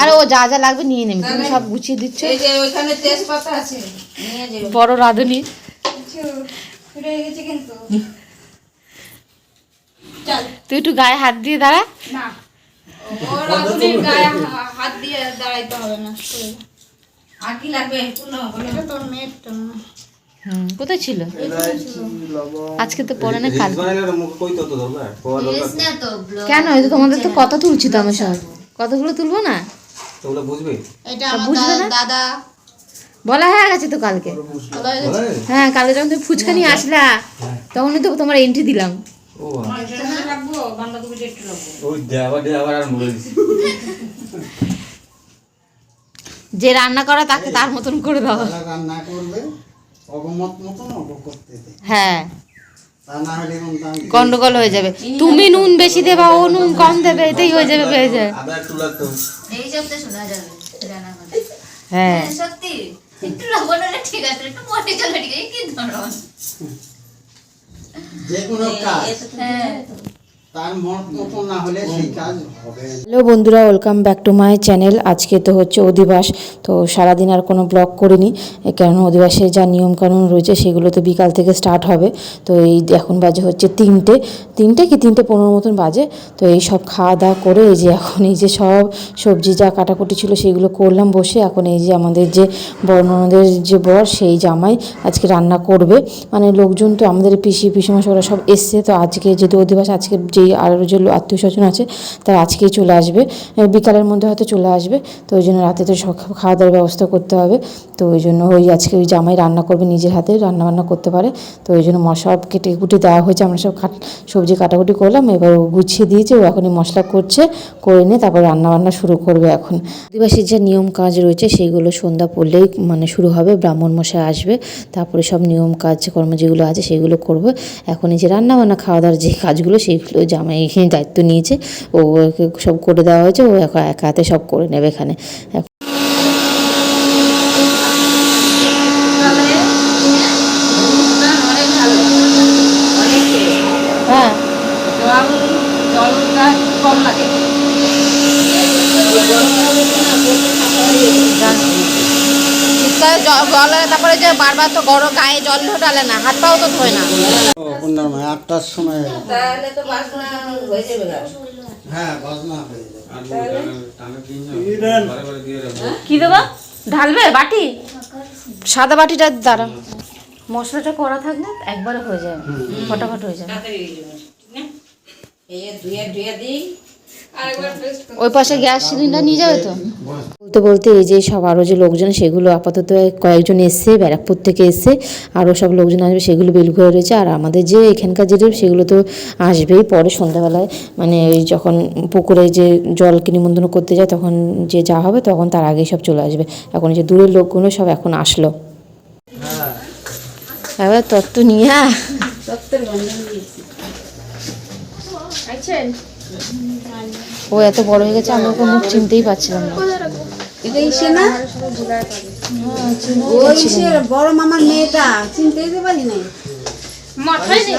আরে ও যা যা লাগবে নিয়ে নেবে তুমি সব গুছিয়ে দিচ্ছ। এই যে ওইখানে তেজপাতা আছে নিয়ে যাও। বড় রাঁধুনি। ছুটে গেছে কিন্তু। চল। তুই একটু গায়ে হাত দিয়ে দাঁড়া। না। ও রাঁধুনির গায়ে হাত দিয়ে দাঁড়াইতে হবে না। আর কি লাগবে? পূর্ণ বলো তোর মেয়ের তো হুম কোথায় ছিল? আজকে তো পড়ে না কাল কেন? এই তো তোমাদের তো কথা তুলছি তো আমার সব কতগুলো তুলবো না? তোমরা বুঝবে? এটা আমার? দাদা। বলা হয়ে গেছে তো কালকে। হয়ে। হ্যাঁ কালকে যখন তুমি ফুচকা নিয়ে আসলা তখনই তো তোমার এন্ট্রি দিলাম। দিছি যে রান্না করা তাকে তার মতন করে দাও। রান্না করবে অগমত মতন অগ করতে হ্যাঁ। গন্ডগোল হয়ে যাবে। তুমি নুন বেশি দেবা ও নুন কম দেবে এটাই হয়ে যাবে হয়ে যাবে। এই শোনা হ্যাঁ। সত্যি। একটু লবণ হলে ঠিক আছে একটু মনে চলে ঠিক আছে কি ধরন? যে কোনো কাজ। হ্যাঁ। তার মত মতো না হলে সেই কাজ হবে। হ্যালো বন্ধুরা welcome back to my channel. আজকে তো হচ্ছে অধিবাস তো সারাদিন আর কোনো ব্লগ করিনি কারণ অধিবাসের যা নিয়মকানুন রয়েছে সেগুলো তো বিকাল থেকে স্টার্ট হবে। তো এই এখন বাজে হচ্ছে তিনটে। তিনটে কি তিনটে পনেরো মতন বাজে? তো এই সব খাওয়া দাওয়া করে এই যে এখন এই যে সব সবজি যা কাটাকুটি ছিল সেগুলো করলাম বসে। এখন এই যে আমাদের যে বর্ণনাদের যে বর সেই জামাই আজকে রান্না করবে। মানে লোকজন তো আমাদের পিসি পিসিমাস ওরা সব এসছে। তো আজকে যেহেতু অধিবাস আজকে যেই আরও যে আত্মীয় স্বজন আছে, তারা আজকেই চলে আসবে। বিকালের মধ্যে হয়তো চলে আসবে। তো ওই জন্য রাতে তো খাওয়া দাওয়ার ব্যবস্থা করতে হবে। তো ওই জন্য ওই আজকে ওই জামাই রান্না করবে নিজের হাতে রান্না বান্না করতে পারে। তো ওই জন্য মশলা কেটে কুটে দেওয়া হয়েছে। আমরা সব কাট সবজি কাটাকুটি করলাম। এবার ও গুছিয়ে দিয়েছে। ও এখনই মশলা করছে, করে নিয়ে তারপর রান্না বান্না শুরু করবে এখন। আদিবাসীর যে নিয়ম কাজ রয়েছে, সেইগুলো সন্ধ্যা পড়লেই মানে শুরু হবে। ব্রাহ্মণ মশাই আসবে। তারপরে সব নিয়ম কাজ কর্ম যেগুলো আছে, সেগুলো করবে। এখন এই যে রান্না বান্না খাওয়া দাওয়ার যে কাজগুলো, সেইগুলো জামাই এখানে দায়িত্ব নিয়েছে। ও সব করে দেওয়া হয়েছে, ও একা একা হাতে সব করে নেবে এখানে। এখন হ্যাঁ। জল জল তারপরে যে বারবার তো গরম, গায়ে জল ঢালে না, হাত পাও তো ধোয় না। ও, মায় আটটার সময়। তাহলে তো বাসনা হয়ে যাবে হ্যাঁ বাজনা হয়ে যাবে। দিয়ে কি দেবা? ঢালবে? বাটি? সাদা বাটিটা দ্বারা মশলাটা করা থাকলে একবারে হয়ে যায় ফটাফট হয়ে যাবে। তাড়াতাড়ি যাবে, ঠিক না? এই যে ধুয়ে ধুয়ে দিই। ওই পাশে গ্যাস সিলিন্ডার নিয়ে যাবে তো? বলতে বলতে এই যে সব আরও যে লোকজন সেগুলো আপাতত কয়েকজন এসছে ব্যারাকপুর থেকে এসছে আরও সব লোকজন আসবে সেগুলো বেলঘরে রয়েছে। আর আমাদের যে এখানকার যেটা সেগুলো তো আসবেই। পরে সন্ধ্যাবেলায় মানে ওই যখন পুকুরে যে জলকে নিমন্ত্রণ করতে যায় তখন যে যা হবে তখন তার আগেই সব চলে আসবে। এখন এই যে দূরের লোকগুলো সব এখন আসলো। এবার তত্ত্ব নিয়ে আয়। ও এত বড় হয়ে গেছে আমি ওকে মুখ চিনতেই পারছিলাম না। না? ইসের বড় মামার মেয়েটা চিনতেই তো পারি নাই মাথায় নেই।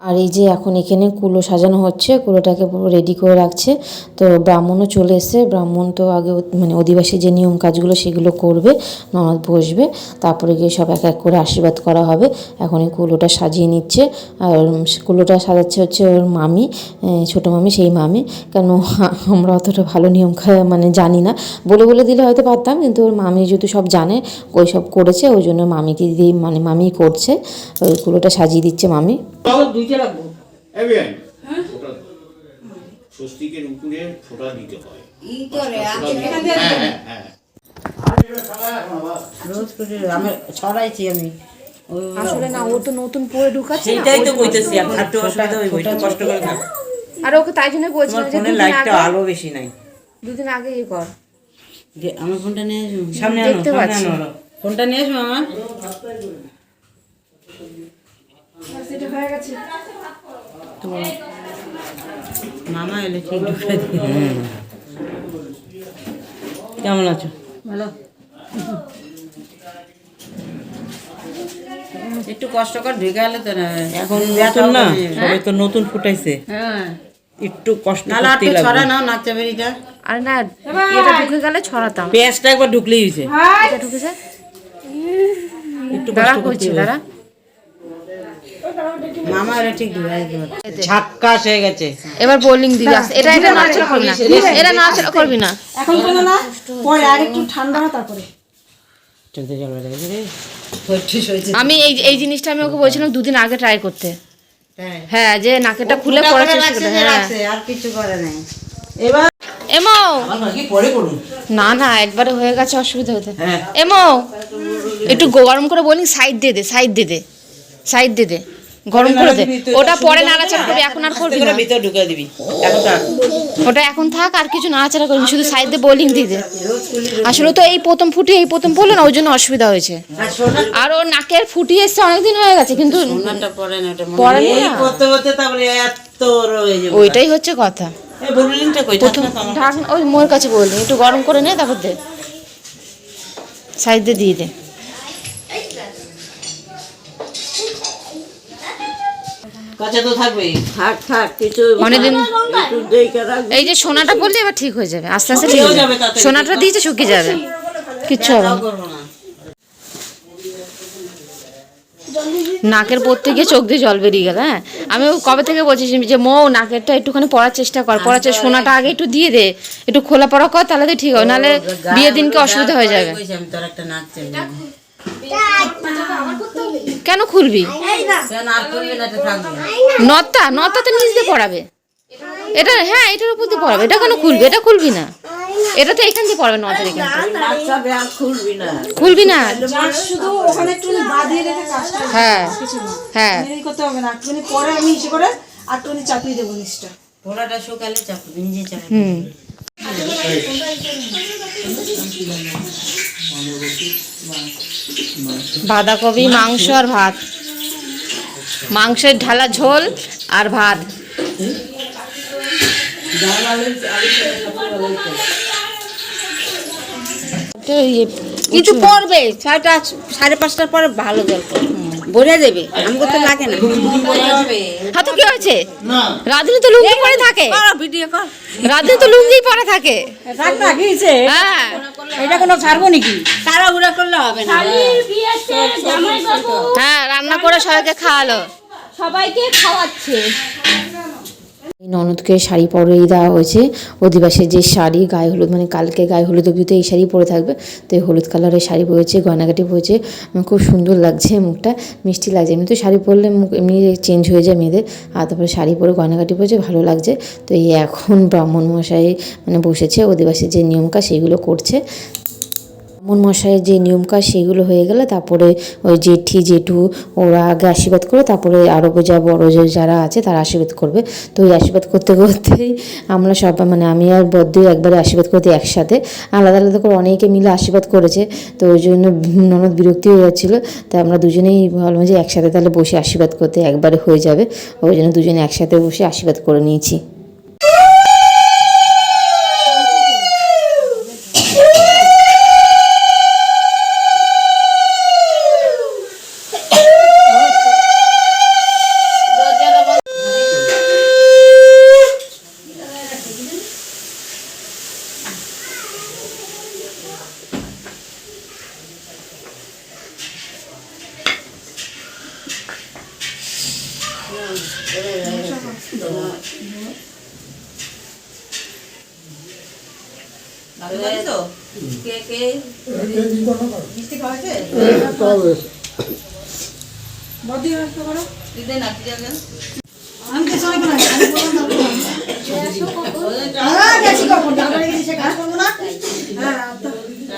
আর এই যে এখন এখানে কুলো সাজানো হচ্ছে, কুলোটাকে পুরো রেডি করে রাখছে। তো ব্রাহ্মণও চলে এসছে। ব্রাহ্মণ তো আগে মানে অধিবাসী যে নিয়ম কাজগুলো সেগুলো করবে, ননদ বসবে, তারপরে গিয়ে সব এক এক করে আশীর্বাদ করা হবে। এখন এই কুলোটা সাজিয়ে নিচ্ছে। আর কুলোটা সাজাচ্ছে হচ্ছে ওর মামি ছোটো মামি, সেই মামি। কেন আমরা অতটা ভালো নিয়ম মানে জানি না। বলে বলে দিলে হয়তো পারতাম, কিন্তু ওর মামি যেহেতু সব জানে, ওই সব করেছে, ওই জন্য মামিকে দিয়ে মানে মামি করছে। ওই কুলোটা সাজিয়ে দিচ্ছে মামি। এবিআই ফোঁটা স্বস্তিকের উপরে ফোঁটা দিতে হয়। ই করে হ্যাঁ। হ্যাঁ হ্যাঁ রোজ করে আমি ছড়াইছি আমি। আসলে না ও তো নতুন পরে ঢুকাচ্ছে না। সেইটাই তো কইতেছি এখন একটু অসুবিধা হইব একটু কষ্ট করে থাক আর ওকে তাই জন্য বলছিলাম যে ফোনের লাইটটা আলো বেশি নাই। দুদিন আগে ইয়ে কর। যে আমার ফোনটা নিয়ে সামনে আনো দেখতে পাচ্ছি। ফোনটা নিয়ে আসব আমার সেটা হয়ে গেছে। তো মামা এলে ঠিক ঢুকে কেমন আছো? ভালো। একটু কষ্ট কর ঢুকে গেলে তো না এখন নতুন না? সবাই তো নতুন ফুটাইছে। হ্যাঁ। একটু কষ্ট আর লাগবে। ছড়া নাও নাচা বেরিটা আর না এটা ঢুকে গেলে ছড়াতাম। পেঁয়াজটা একবার ঢুকলেই হয়েছে। এটা ঢুকেছে? একটু কষ্ট করতে করছি দাঁড়া। মামা এটা ঠিক ঝাক্কাস হয়ে গেছে। এবার বোলিং দিবি। এটা এটা করবি না। এটা নাচড়া করবি না। এখন কোনো না? পরে আর একটু ঠান্ডা হয় তারপরে। চলতে চলবে দেখেছি রে। আমি এই এই জিনিসটা আমি ওকে বলছিলাম দুদিন আগে ট্রাই করতে। হ্যাঁ। হ্যাঁ যে নাকেরটা খুলে পড়ার চেষ্টা করতে। হ্যাঁ। আর কিছু করে নাই। এবার এমো! না না একবারে হয়ে গেছে অসুবিধা হতে। হ্যাঁ। এমো! একটু গরম করে বলি সাইড দিয়ে দে সাইড দিয়ে দে। সাইড দিয়ে দে। গরম করে দে ওটা পরে নাড়াচাড়া করবি এখন আর করবি না। ভিতরে ঢুকে দিবি। এখন। ওটা এখন থাক আর কিছু নাড়াচাড়া করবি শুধু সাইড দিয়ে বোলিং দিয়ে দে আসলে তো এই প্রথম ফুটি এই প্রথম পড়ল না ওই জন্য অসুবিধা হয়েছে। আর ওর নাকের ফুটি এসছে অনেকদিন হয়ে গেছে কিন্তু পরে না ওইটাই হচ্ছে কথা। প্রথম ওই মোর কাছে বললি একটু গরম করে নে তারপর দে। সাইড দিয়ে দে। কাছে তো থাকবে থাক থাক কিছু অনেকদিন একটু দেখে রাখ। এই যে সোনাটা বললে এবার ঠিক হয়ে যাবে আস্তে আস্তে ঠিক হয়ে যাবে। সোনাটা দিয়েছে শুকিয়ে যাবে। কিচ্ছু হবে নাকের পড়তে গিয়ে চোখ দিয়ে জল বেরিয়ে গেল হ্যাঁ? আমি কবে থেকে বলছি যে মৌ নাকেরটা একটুখানি পড়ার চেষ্টা কর পড়ার চেষ্টা সোনাটা আগে একটু দিয়ে দে। একটু খোলা পড়া কর তাহলে তো ঠিক হবে। নাহলে বিয়ের দিনকে অসুবিধা হয়ে যাবে। কেন খুলবি? কেন আর করবি না এটা থাকবে নত্তা নত্তা তো নিচ দিয়ে পড়াবে। এটা হ্যাঁ এটার উপর দিয়ে পড়াবে। এটা কেন খুলবি? এটা খুলবি না। এটা তো এখান দিয়ে পড়াবে এখান খুলবি না। হ্যাঁ হ্যাঁ। পরে আমি করে চাপিয়ে দেবো নিচটা। শুকালে চাপবি নিজে হুম। বাঁধাকপি মাংস আর ভাত মাংসের ঢালা ঝোল আর ভাত তো ইয়ে, কিছু পড়বে ছয়টা সাড়ে পাঁচটার পরে ভালো জল বোঝা দেবে আমাকে তো লাগে না হ্যাঁ তো কি হয়েছে রাজনী তো লুঙ্গি পরে থাকে ভিডিও কর তো লুঙ্গি পরে থাকে হ্যাঁ এটা কোনো ছাড়বো নাকি? তাড়াহুড়া করলে হবে না। হ্যাঁ রান্না করে সবাইকে খাওয়ালো। সবাইকে খাওয়াচ্ছে। ননদকে শাড়ি পরেই দেওয়া হয়েছে। অধিবাসের যে শাড়ি, গায়ে হলুদ মানে কালকে গায়ে হলুদ অভিতে এই শাড়ি পরে থাকবে। তো এই হলুদ কালারের শাড়ি পরেছে, গয়নাগাটি পরেছে। আমার খুব সুন্দর লাগছে মুখটা, মিষ্টি লাগছে। এমনি তো শাড়ি পরলে মুখ এমনি চেঞ্জ হয়ে যায় মেয়েদের। আর তারপরে শাড়ি পরে গয়নাগাটি পরেছে, ভালো লাগছে। তো এই এখন ব্রাহ্মণ মশাই মানে বসেছে, অধিবাসীর যে নিয়মকা সেইগুলো করছে। ব্রাহ্মণ মশাইয়ের যে নিয়ম কাজ সেগুলো হয়ে গেলে তারপরে ওই জেঠি, জেঠু ওরা আগে আশীর্বাদ করে তারপরে আরও যা বড় যে যারা আছে তারা আশীর্বাদ করবে। তো ওই আশীর্বাদ করতে করতেই আমরা সব মানে আমি আর বদ্যই একবারে আশীর্বাদ করতে একসাথে। আলাদা আলাদা করে অনেকে মিলে আশীর্বাদ করেছে। তো ওই জন্য ননদ বিরক্তি হয়ে যাচ্ছিল। তো আমরা দুজনেই ভাবলাম যে একসাথে তাহলে বসে আশীর্বাদ করতে একবারে হয়ে যাবে। ওই জন্য দুজনে একসাথে বসে আশীর্বাদ করে নিয়েছি কে কে বদি আসতে করো দিদে না কি জানেন আমি তো সময় কেন আমি বললাম হ্যাঁ গেছি কখন তারপরে গেছি সে কাজ করব না হ্যাঁ তো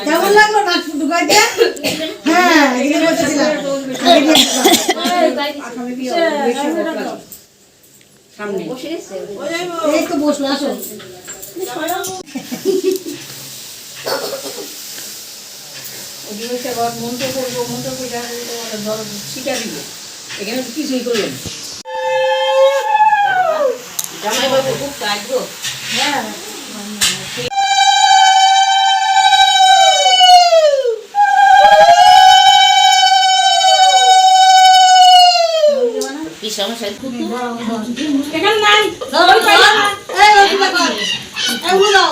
কেমন লাগল নাচ ঢুকাইতে হ্যাঁ বসে। সামনে। এই তো বসল আসো। বাবু খুব কাজ গো। বিশাল আমার সাথে এখানে নাই ওই পাইলা এই ওই পাইলা এই উড়ো দাও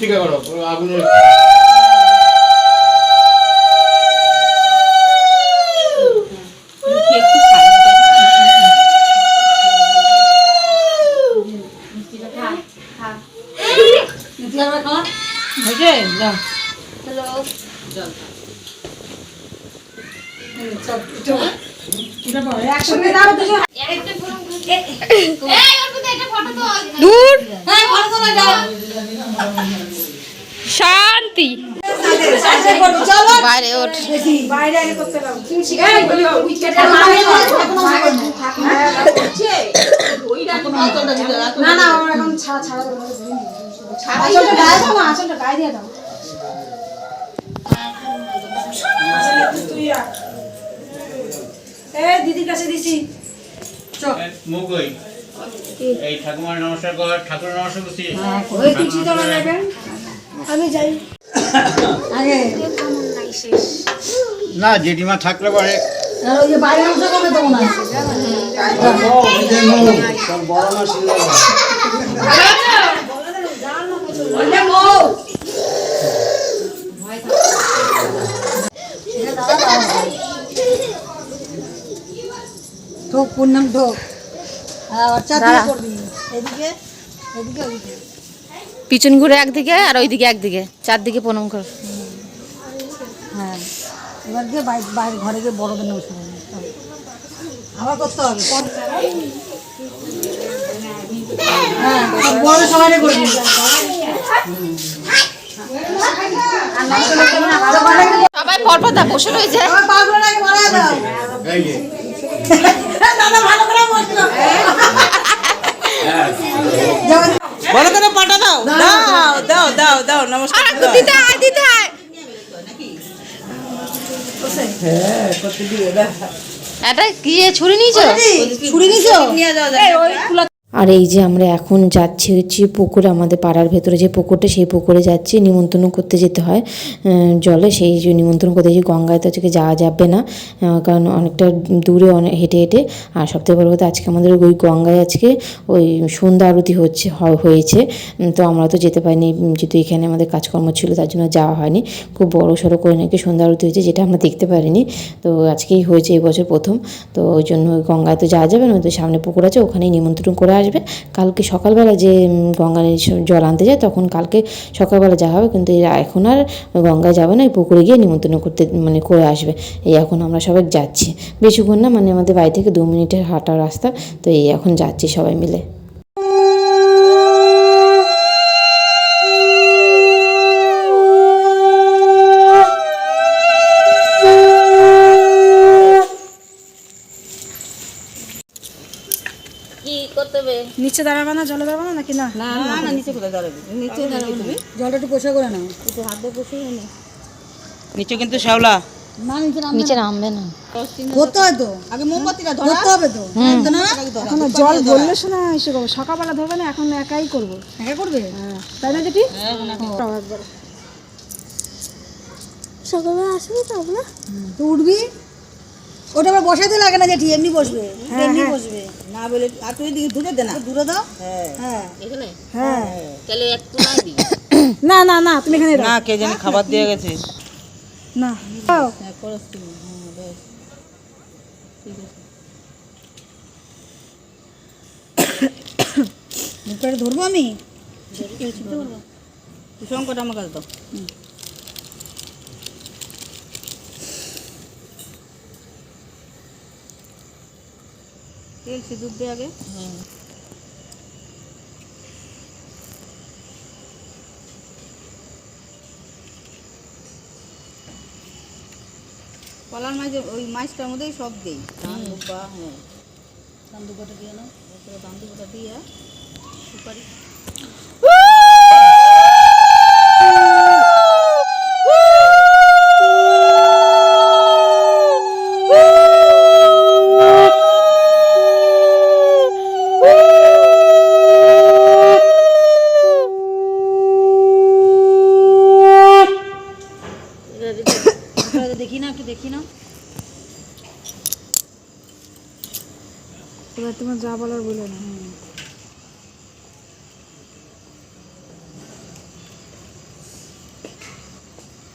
থেকে করো। আগুনের দূর হ্যাঁ ভালো করে যাও শান্তি। বাইরে ওঠ। না না এখন ছাড়া ছাড়া আঁচলটা গায়ে দিয়ে দাও দিদির কাছে দিছি। মুগই এই ঠাকুমার নমস্কার কর ঠাকুর নমস্কার করছি। ওই কিছু তো লাগবে আমি যাই। আগে। না জেঠিমা থাকলে পরে। ঢোক পূর্ণাম ঢোক আর চারদিকে করবি। এদিকে এদিকে ওদিকে। পিছন ঘুরে একদিকে আর ওইদিকে একদিকে চারদিকে প্রণাম কর। হ্যাঁ। এবার গিয়ে বাইরে বাইরে ঘরে গিয়ে বড়দের নমস্কার আবার করতে হবে। হ্যাঁ বড় সবাই করবি সবাই পরপর তা বসে রয়েছে। দাদা ভালো করে বসল। বলো করে পাটা দাও। দাও দাও দাও দাও নমস্কার। দিতে আয় দিতে আয় এটা কি এ ছুরি নিয়েছো? ছুরি। নিছো নিয়ে যাও যাও আর এই যে আমরা এখন যাচ্ছি হচ্ছে পুকুরে, আমাদের পাড়ার ভেতরে যে পুকুরটা, সেই পুকুরে যাচ্ছি, নিমন্ত্রণ করতে যেতে হয় জলে। সেই যে নিমন্ত্রণ করতে যে গঙ্গায় তো আজকে যাওয়া যাবে না কারণ অনেকটা দূরে অনেক হেঁটে হেঁটে। আর সবথেকে বড় কথা, আজকে আমাদের ওই গঙ্গায় আজকে ওই সন্ধ্যা আরতি হচ্ছে হয়েছে। তো আমরা তো যেতে পারিনি যেহেতু এখানে আমাদের কাজকর্ম ছিল, তার জন্য যাওয়া হয়নি। খুব বড় সড়ো করে নাকি সন্ধ্যা আরতি হয়েছে, যেটা আমরা দেখতে পারিনি। তো আজকেই হয়েছে এই বছর প্রথম। তো ওই জন্য ওই গঙ্গায় তো যাওয়া যাবে না তো সামনে পুকুর আছে, ওখানেই নিমন্ত্রণ করে আসবে। কালকে সকালবেলা যে গঙ্গা জল আনতে যায়, তখন কালকে সকালবেলা যাওয়া হবে কিন্তু এখন আর গঙ্গায় যাবে না, এই পুকুরে গিয়ে নিমন্ত্রণ করতে মানে করে আসবে। এই এখন আমরা সবাই যাচ্ছি। বেশিক্ষণ না মানে আমাদের বাড়ি থেকে দু মিনিটের হাঁটা রাস্তা, তো এই এখন যাচ্ছি সবাই মিলে। নিচে দাঁড়াবে না জলে দাঁড়াবে না নাকি না? না না নিচে কোথায় দাঁড়াবে? নিচে দাঁড়াবে তুমি? জলটা একটু পোষা করে নাও। নিচে কিন্তু শ্যাওলা। না নিচে নাম নিচে নামবে না। ধরতে হয় তো। আগে মোমবাতিটা ধরতে হবে তো। তো না? এখন জল বললে শোনা এসে করব। সকালবেলা ধরবে না এখন একাই করব। একা করবে? তাই না যেটি সকালবেলা আসবে তো উঠবি? ওটা আবার বসাতে লাগে না যেটি এমনি বসবে এমনি বসবে। না বলে আর তুই দিকে দূরে দে না। দূরে দাও। হ্যাঁ। হ্যাঁ। এখানে? হ্যাঁ। তাহলে একটু নাই দি না না না তুমি এখানে না কে জানি খাবার দিয়ে গেছে। না। দাও। মুখটা একটু ধরবো। আমি সংকট আমার কাছে দাও। তেল সিঁদুর দে আগে। কলার মাঝে ওই মাছটার মধ্যেই সব দিই। দুব্বা হ্যাঁ ধান দুব্বাটা দিয়ে না দুব্বাটা দিয়ে সুপারি একটু দেখি না এবার তোমার যা বলার বলে না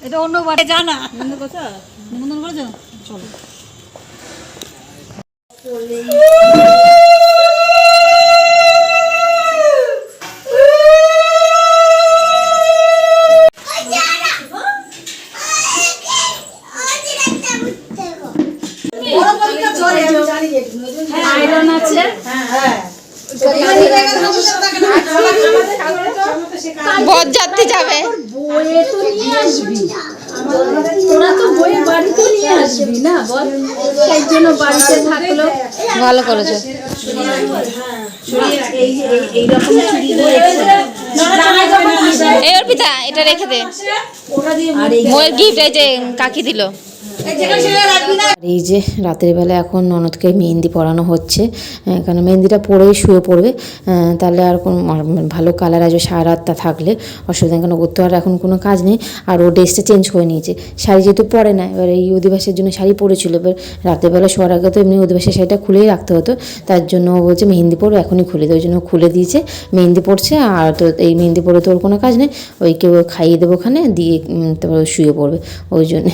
এটা অন্য বাড়ি জানা। নিমন্ত্রণ করছ? নিমন্ত্রণ করেছ? চলো। আয়রন আছে। হ্যাঁ। এখানে জায়গা সমস্যা থাকে না আমাদের আমাদের তো শেখা বরযাত্রী যাবে। বইয়ে তো নিয়ে আসবি। তোরা তো বইয়ে বাড়িতে নিয়ে আসবি না বল সেই জন্য বাড়িতে থাকল। ভালো করেছ। এই অর্পিতা এটা রেখে দে। আর মোয়ের গিফট এই যে কাকি দিল। না এই যে রাতের বেলা এখন ননদকে মেহেন্দি পরানো হচ্ছে কারণ মেহেন্দিটা পরেই শুয়ে পড়বে তাহলে আর কোনো ভালো কালার আসবে, সারা রাতটা থাকলে, অসুবিধা কারণ ওর তো আর এখন কোনো কাজ নেই, আর ও ড্রেসটা চেঞ্জ করে নিয়েছে। শাড়ি যেহেতু পরে না, এবার এই অধিবাসের জন্য শাড়ি পরেছিল, এবার রাতের বেলা শোয়ার আগে তো এমনি অধিবাসের শাড়িটা খুলেই রাখতে হতো, তার জন্য ও বলছে মেহেন্দি পরো, এখনই খুলে দেয় ওই জন্য খুলে দিয়েছে, মেহেন্দি পড়ছে আর তো এই মেহেন্দি পরে তো ওর কোনো কাজ নেই, ওই কেউ খাইয়ে দেবো ওখানে, দিয়ে তারপর শুয়ে পড়বে, ওই জন্য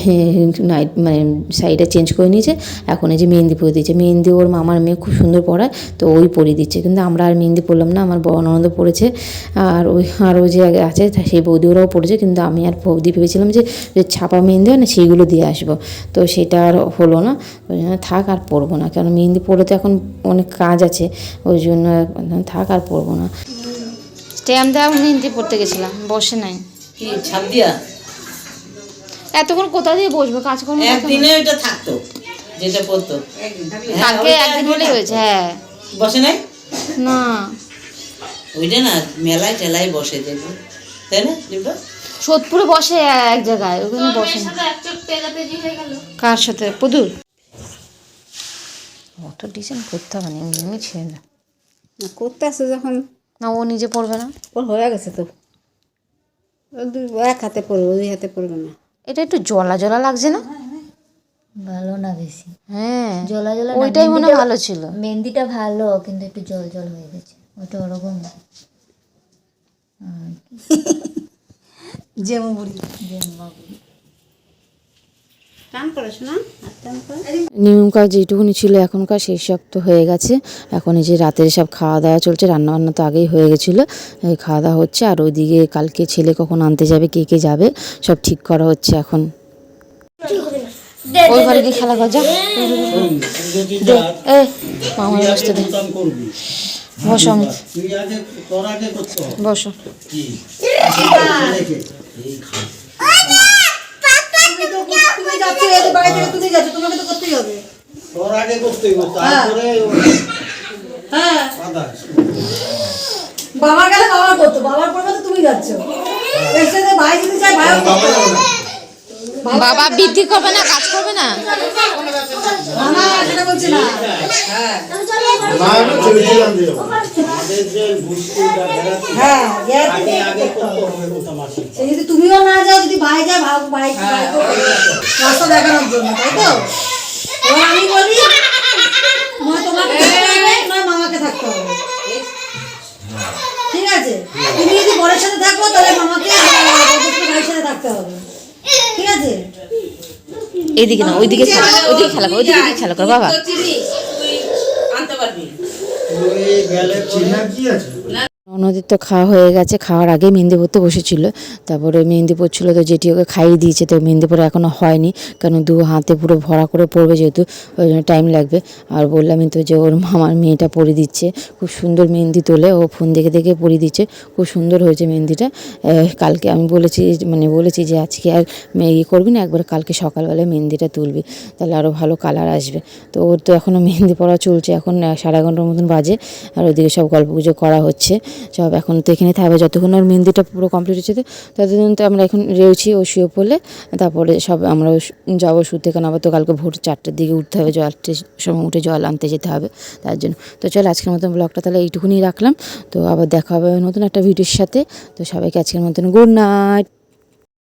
নাইট মানে শাড়িটা চেঞ্জ করে নিয়েছে। এখন এই যে মেহেন্দি পরে দিয়েছে। মেহেন্দি ওর মামার মেয়ে খুব সুন্দর পড়ায় তো ওই পরিয়ে দিচ্ছে। কিন্তু আমরা আর মেহেন্দি পরলাম না আমার বড় ননদ পড়েছে আর ওই আরও যে আগে আছে সেই বৌদি ওরাও পড়েছে কিন্তু আমি আর বৌদি ভেবেছিলাম যে যে ছাপা মেহেন্দি হয় না সেইগুলো দিয়ে আসব। তো সেটা আর হলো না। ওই জন্য থাক আর পরবো না। কারণ মেহেন্দি পরে তো এখন অনেক কাজ আছে। ওই জন্য থাক আর পরবো না। স্ট্যাম্প দেওয়া মেহেন্দি পড়তে গেছিলাম বসে নাই। কি ছাপ দিয়া? এতক্ষণ কোথা দিয়ে বসবো? কাজকর্ম। একদিনে ওইটা থাকতো যেটা পড়তো। কালকে একদিন ওইটা হয়েছে হ্যাঁ বসে নাই? না। ওইটা না মেলায় টেলায় বসে দেখব তাই না ডিম্পা সোদপুরে বসে এক জায়গায় ওখানে বসে না কার সাথে? পুদুর? অত ডিজাইন করতে হবে না এমনি এমনি ছেড়ে না করতে আসে যখন। না ও নিজে পড়বে না? ওর হয়ে গেছে তো। ও দুই- এক হাতে পড়বে দুই হাতে পড়বে না। এটা একটু জলা জলা লাগছে না? ভালো না বেশি। হ্যাঁ জলা জলা ওইটাই মনে হয় ভালো ছিল। মেহেন্দিটা ভালো কিন্তু একটু জল জল হয়ে গেছে। ওটা ওরকম না। যেমন বুড়ি টান করেছ না হাত টান করে নিয়মকার যেটুকুনি ছিল এখনকার সেই সব তো হয়ে গেছে। এখন এই যে রাতের সব খাওয়া দাওয়া চলছে রান্না বান্না তো আগেই হয়ে গেছিল। খাওয়া দাওয়া হচ্ছে আর ওইদিকে কালকে ছেলে কখন আনতে যাবে কে কে যাবে সব ঠিক করা হচ্ছে এখন। ওই ঘরে গিয়ে খেলা কর যা। দে বসতে বসো বসো তুমি যাচ্ছ বাড়ি থেকে তুমি যাচ্ছ তোমাকে তো করতেই হবে। তোর আগে করতেই হবে তারপরে হ্যাঁ। বাবা গেলে বাবা করতো বাবার পরে তো তুমি যাচ্ছ। এসে ভাই যদি চাই ভাই বাবা বৃদ্ধি করবে না কাজ করবে না? হ্যাঁ যদি তুমিও না যাও যদি ভাই যায় ভাই তো রাস্তা দেখানোর জন্য তাই তো? আমি বলি তোমাকে মামাকে থাকতে হবে। ঠিক আছে? তুমি যদি বরের সাথে থাকো তাহলে মামাকে সাথে থাকতে হবে। ঠিক আছে? এদিকে না ওইদিকে খেলা ওইদিকে খেলা করো ওইদিকে খেলা করো বাবা। আনতে পারবি। ওই গেলে চিনা কি আছে? ননদের তো খাওয়া হয়ে গেছে, খাওয়ার আগে মেহেন্দি পড়তে বসেছিল। তারপরে মেহেন্দি পড়ছিল তো যেটি ওকে খাইয়ে দিয়েছে, তো মেহেন্দি পরে এখনও হয়নি কারণ দু হাতে পুরো ভরা করে পড়বে যেহেতু, ওই জন্য টাইম লাগবে। আর বললামই তো যে ওর মামার মেয়েটা পরিয়ে দিচ্ছে, খুব সুন্দর মেহেন্দি তোলে, ও ফোন দেখে দেখে পরিয়ে দিচ্ছে, খুব সুন্দর হয়েছে মেহেন্দিটা। কালকে আমি বলেছি মানে বলেছি যে আজকে আর ইয়ে করবি না, একবার কালকে সকালবেলায় মেহেন্দিটা তুলবি, তাহলে আরও ভালো কালার আসবে। তো ওর তো এখনও মেহেন্দি পড়া চলছে, এখন সাড়ে এগারোটার মতন বাজে, আর ওইদিকে সব গল্প করা হচ্ছে। সব এখন তো এখানে থাকবে। যতক্ষণ ওর মেহেন্দিটা পুরো কমপ্লিট হচ্ছে তো, ততদিন তো আমরা এখন রয়েছি ও শুয়ে পড়লে তারপরে সব আমরা যাব শুতে কারণ আবার তো কালকে ভোর চারটের দিকে উঠতে হবে, জল সময় উঠে জল আনতে যেতে হবে, তার জন্য। তো চল আজকের মতন ব্লগটা তাহলে এইটুকুনি রাখলাম। তো আবার দেখা হবে নতুন একটা ভিডিওর সাথে। তো সবাইকে আজকের মতন গুড নাইট